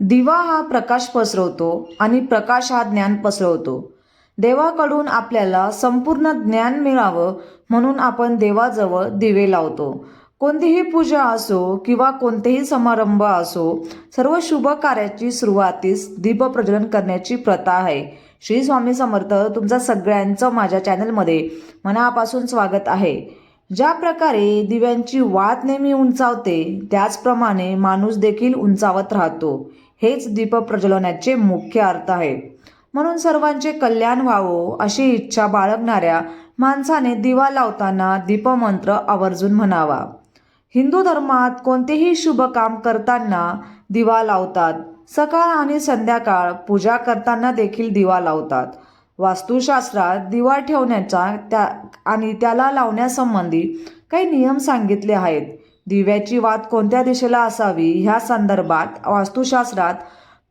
दिवा हा प्रकाश पसरवतो आणि प्रकाश हा ज्ञान पसरवतो. देवाकडून आपल्याला संपूर्ण ज्ञान मिळावं म्हणून आपण देवाजवळ दिवे लावतो. कोणतीही पूजा असो किंवा कोणतेही समारंभ असो सर्व शुभ कार्याची सुरुवातीस दीपप्रज्वलन करण्याची प्रथा आहे. श्री स्वामी समर्थ तुमचा सगळ्यांचं माझ्या चॅनलमध्ये मनापासून स्वागत आहे. ज्या प्रकारे दिव्यांची वात नेहमी उंचावते त्याचप्रमाणे माणूस देखील उंचावत राहतो. हेच दीपप्रज्वलनाचे मुख्य अर्थ आहे. म्हणून सर्वांचे कल्याण व्हावो अशी इच्छा बाळगणाऱ्या माणसाने दिवा लावताना दीपमंत्र आवर्जून म्हणावा. हिंदू धर्मात कोणतेही शुभ काम करताना दिवा लावतात. सकाळ आणि संध्याकाळ पूजा करताना देखील दिवा लावतात. वास्तुशास्त्रात दिवा ठेवण्याचा त्या आणि त्याला लावण्यासंबंधी काही नियम सांगितले आहेत. दिव्याची वात कोणत्या दिशेला असावी? ह्या संदर्भात वास्तुशास्त्रात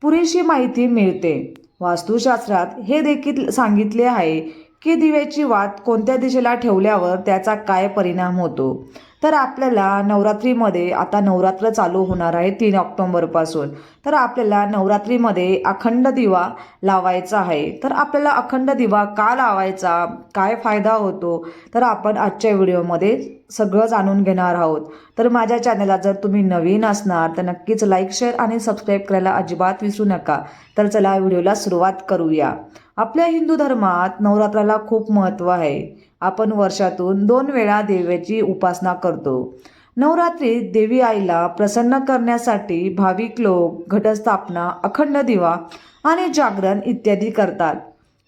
पुरेशी माहिती मिळते. वास्तुशास्त्रात हे देखील सांगितले आहे की दिव्याची वात कोणत्या दिशेला ठेवल्यावर त्याचा काय परिणाम होतो? तर आपल्याला नवरात्रीमध्ये आता नवरात्र चालू होणार आहे तीन ऑक्टोंबरपासून. तर आपल्याला नवरात्रीमध्ये अखंड दिवा लावायचा आहे. तर आपल्याला अखंड दिवा का लावायचा? काय फायदा होतो? तर आपण आजच्या व्हिडिओमध्ये सगळं जाणून घेणार आहोत. तर माझ्या चॅनलला जर तुम्ही नवीन असणार तर नक्कीच लाईक शेअर आणि सबस्क्राईब करायला अजिबात विसरू नका. तर चला व्हिडिओला सुरुवात करूया. आपल्या हिंदू धर्मात नवरात्राला खूप महत्त्व आहे. आपण वर्षातून दोन वेळा देवीची उपासना करतो. नवरात्रीत देवी आईला प्रसन्न करण्यासाठी भाविक लोक घटस्थापना अखंड दिवा आणि जागरण इत्यादी करतात.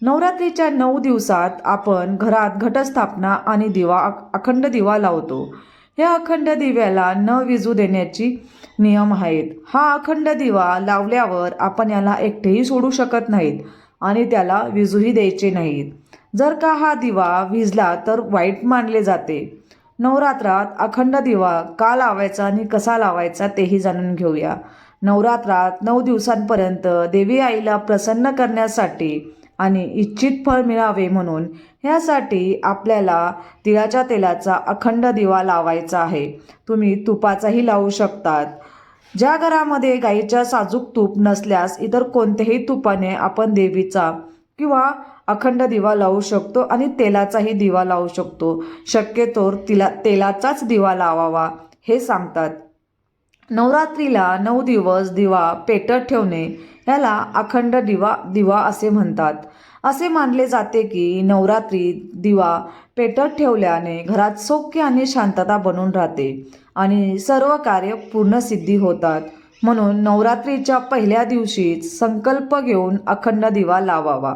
नवरात्रीच्या नऊ दिवसात आपण घरात घटस्थापना आणि दिवा अखंड दिवा लावतो. या अखंड दिव्याला न विजू देण्याची नियम आहेत. हा अखंड दिवा लावल्यावर आपण याला एकटेही सोडू शकत नाहीत. आणि त्याला विजूही द्यायचे नाहीत. जर का हा दिवा विजला तर वाईट मानले जाते. नवरात्रात अखंड दिवा का लावायचा आणि कसा लावायचा तेही जाणून घेऊया. नवरात्रात नऊ दिवसांपर्यंत देवी आईला प्रसन्न करण्यासाठी आणि इच्छित फळ मिळावे म्हणून ह्यासाठी आपल्याला तिळाच्या तेलाचा अखंड दिवा लावायचा आहे. तुम्ही तुपाचाही लावू शकतात. ज्या घरामध्ये गाईच्या साजूक तूप नसल्यास इतर कोणत्याही तुपाने आपण देवीचा किंवा अखंड दिवा लावू शकतो आणि तेलाचाही दिवा लावू शकतो. शक्यतोर तिला तेलाचाच दिवा लावावा हे सांगतात. नवरात्रीला नऊ दिवस दिवा पेटत ठेवणे याला अखंड दिवा दिवा असे म्हणतात. असे मानले जाते की नवरात्रीत दिवा पेटत ठेवल्याने घरात सौख्य आणि शांतता बनून राहते आणि सर्व कार्य पूर्णसिद्धी होतात. म्हणून नवरात्रीच्या पहिल्या दिवशीच संकल्प घेऊन अखंड दिवा लावावा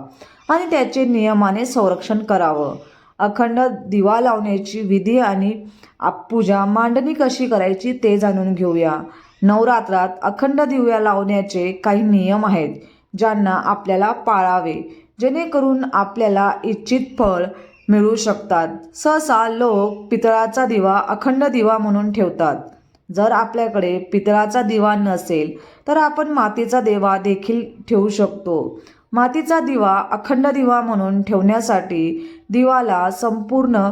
आणि त्याचे नियमाने संरक्षण करावं. अखंड दिवा लावण्याची विधी आणि पूजा मांडणी कशी करायची ते जाणून घेऊया. नवरात्रात अखंड दिव्या लावण्याचे काही नियम आहेत ज्यांना आपल्याला पाळावे जेणेकरून आपल्याला इच्छित फळ मिळू शकतात. सहसा लोक पितळाचा दिवा अखंड दिवा म्हणून ठेवतात. जर आपल्याकडे पितळाचा दिवा नसेल तर आपण मातीचा दिवा देखील ठेवू शकतो. मातीचा दिवा अखंड दिवा म्हणून ठेवण्यासाठी दिवाला संपूर्ण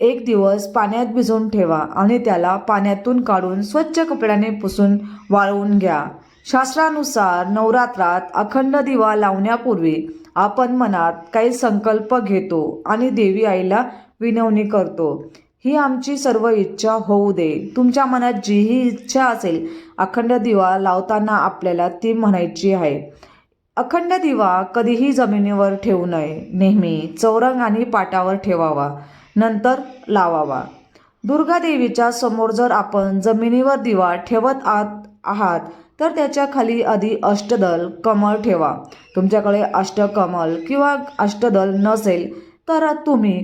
एक दिवस पाण्यात भिजवून ठेवा आणि त्याला पाण्यातून काढून स्वच्छ कपड्याने पुसून वाळवून घ्या. शास्त्रानुसार नवरात्रात अखंड दिवा लावण्यापूर्वी आपण मनात काही संकल्प घेतो आणि देवी आईला विनवणी करतो. ही आमची सर्व इच्छा होऊ दे. तुमच्या मनात जीही इच्छा असेल अखंड दिवा लावताना आपल्याला ती म्हणायची आहे. अखंड दिवा कधीही जमिनीवर ठेवू नये. नेहमी चौरंग आणि पाटावर ठेवावा नंतर लावावा. दुर्गा देवीच्या समोर जर आपण जमिनीवर दिवा ठेवत आत आहात तर त्याच्याखाली आधी अष्टदल कमळ ठेवा. तुमच्याकडे अष्टकमल किंवा अष्टदल नसेल तर तुम्ही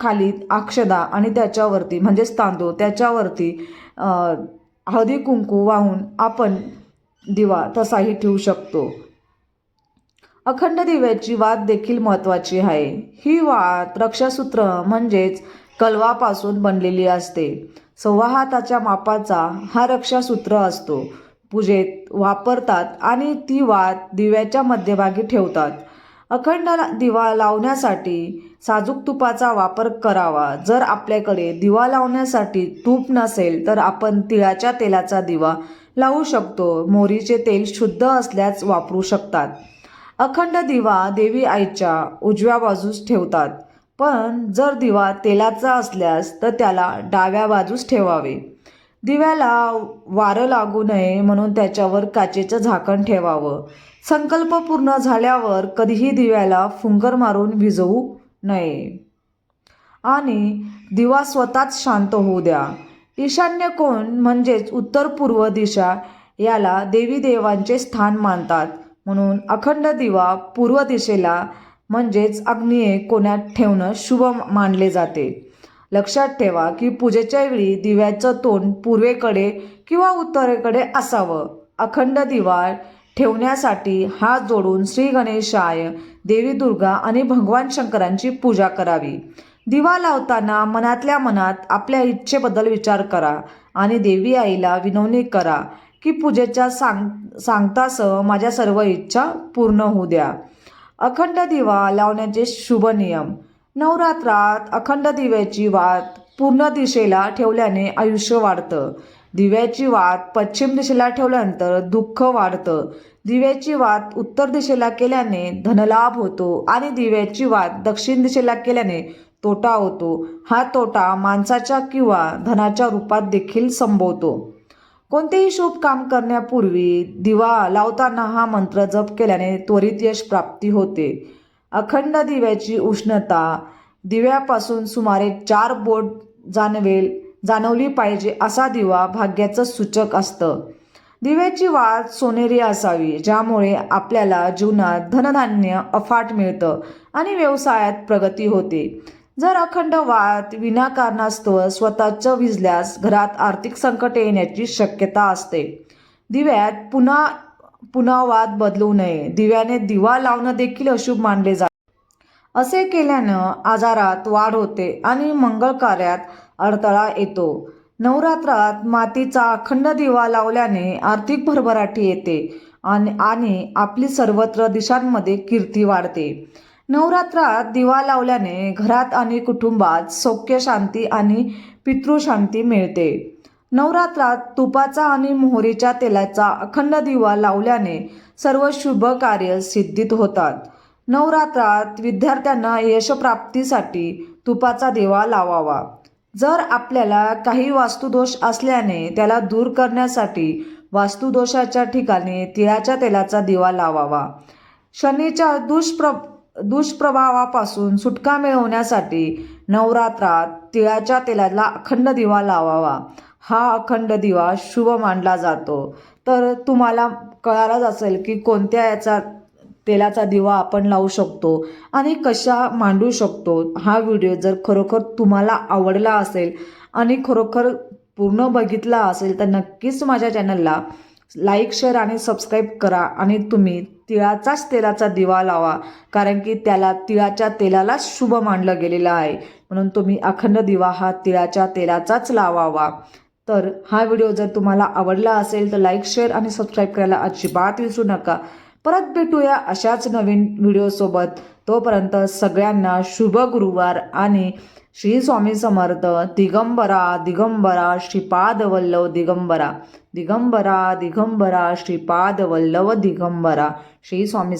खाली अक्षदा आणि त्याच्यावरती म्हणजेच तांदूळ त्याच्यावरती हळदी कुंकू वाहून आपण दिवा तसाही ठेवू शकतो. अखंड दिव्याची वात देखील महत्त्वाची आहे. ही वात रक्षासूत्र म्हणजेच कलवापासून बनलेली असते. सव्वा हाताच्या मापाचा हा रक्षासूत्र असतो. पूजेत वापरतात आणि ती वात दिव्याच्या मध्यभागी ठेवतात. अखंड ला- दिवा लावण्यासाठी साजूक तुपाचा वापर करावा. जर आपल्याकडे दिवा लावण्यासाठी तूप नसेल तर आपण तिळाच्या तेलाचा दिवा लावू शकतो. मोहरीचे तेल शुद्ध असल्यास वापरू शकतात. अखंड दिवा देवी आईच्या उजव्या बाजूस ठेवतात. पण जर दिवा तेलाचा असल्यास तर त्याला डाव्या बाजूस ठेवावे. दिव्याला वारं लागू नये म्हणून त्याच्यावर काचेचं झाकण ठेवावं. संकल्प पूर्ण झाल्यावर कधीही दिव्याला फुंकर मारून भिजवू नये. आणि दिवा स्वतःच शांत होऊ द्या. ईशान्य कोण म्हणजेच उत्तर पूर्व दिशा याला देवी देवांचे स्थान मानतात. म्हणून अखंड दिवा पूर्व दिशेला म्हणजेच अग्निये कोण्यात ठेवणं शुभ मानले जाते. लक्षात ठेवा की पूजेच्या वेळी दिव्याचं तोंड पूर्वेकडे किंवा उत्तरेकडे असावं. अखंड दिवा ठेवण्यासाठी हात जोडून श्री गणेशाय देवी दुर्गा आणि भगवान शंकरांची पूजा करावी. दिवा लावताना मनातल्या मनात आपल्या इच्छेबद्दल विचार करा आणि देवी आईला विनवणी करा. की पूजेच्या सांग सांगतासह माझ्या सर्व इच्छा पूर्ण होऊ द्या. अखंड दिवा लावण्याचे शुभ नियम. नवरात्रात अखंड दिव्याची वात पूर्ण दिशेला ठेवल्याने आयुष्य वाढतं. दिव्याची वात पश्चिम दिशेला ठेवल्यानंतर दुःख वाढतं. दिव्याची वात उत्तर दिशेला केल्याने धनलाभ होतो आणि दिव्याची वात दक्षिण दिशेला केल्याने तोटा होतो. हा तोटा माणसाच्या किंवा धनाच्या रूपात देखील संभवतो. कोणतेही शुभ काम करण्यापूर्वी दिवा लावताना हा मंत्र जप केल्याने त्वरित यश प्राप्ती होते. अखंड दिव्याची उष्णता दिव्यापासून सुमारे चार बोट जाणवेल जाणवली पाहिजे असा दिवा भाग्याचं सूचक असतं. दिव्याची वात सोनेरी असावी ज्यामुळे आपल्याला जीवनात धनधान्य अफाट मिळतं आणि व्यवसायात प्रगती होते. जर अखंड वाद विनाकारणास्तव स्वतःच विजल्यास घरात आर्थिक संकट येण्याची शक्यता असते. दिव्यात पुन्हा पुन्हा वाद बदलू नये. दिव्याने दिवा लावणं देखील अशुभ मानले जाते. असे केल्यानं आजारात वाढ होते आणि मंगळ कार्यात अडथळा येतो. नवरात्रात मातीचा अखंड दिवा लावल्याने आर्थिक भरभराटी येते आणि आणि आपली सर्वत्र दिशांमध्ये कीर्ती वाढते. नवरात्रात दिवा लावल्याने घरात आणि कुटुंबात सौख्य शांती आणि पितृशांती मिळते. नवरात्रात तुपाचा आणि मोहरीच्या तेलाचा अखंड दिवा लावल्याने सर्व शुभ कार्य सिद्धित होतात. नवरात्रात विद्यार्थ्यांना यशप्राप्तीसाठी तुपाचा दिवा लावावा. जर आपल्याला काही वास्तुदोष असल्याने त्याला दूर करण्यासाठी वास्तुदोषाच्या ठिकाणी तिळाच्या तेलाचा दिवा लावावा. शनीच्या दुष्प्र दुष्प्रभावापासून सुटका मिळवण्यासाठी नवरात्रात तिळाच्या तेलाला अखंड दिवा लावावा. हा अखंड दिवा शुभ मानला जातो. तर तुम्हाला कळालंच असेल की कोणत्या याचा तेलाचा दिवा आपण लावू शकतो आणि कशा मांडू शकतो. हा व्हिडिओ जर खरोखर तुम्हाला आवडला असेल आणि खरोखर पूर्ण बघितला असेल तर नक्कीच माझ्या चॅनलला लाईक शेअर आणि सबस्क्राईब करा आणि तुम्ही तिळाचाच तेलाचा दिवा लावा कारण की त्याला तिळाच्या तेलालाच शुभ मानलं गेलेलं आहे. म्हणून तुम्ही अखंड दिवा हा तिळाच्या तेलाचाच लावावा. तर हा व्हिडिओ जर तुम्हाला आवडला असेल तर लाईक शेअर आणि सबस्क्राईब करायला अजिबात विसरू नका. परत भेटूया अशाच नवीन व्हिडिओसोबत. तोपर्यंत सगळ्यांना शुभ गुरुवार आणि श्री स्वामी समर्थ दिगंबरा दिगंबरा श्रीपाद वल्लव दिगंबरा दिगंबरा दिगंबरा श्रीपाद वल्लव दिगंबरा श्री स्वामी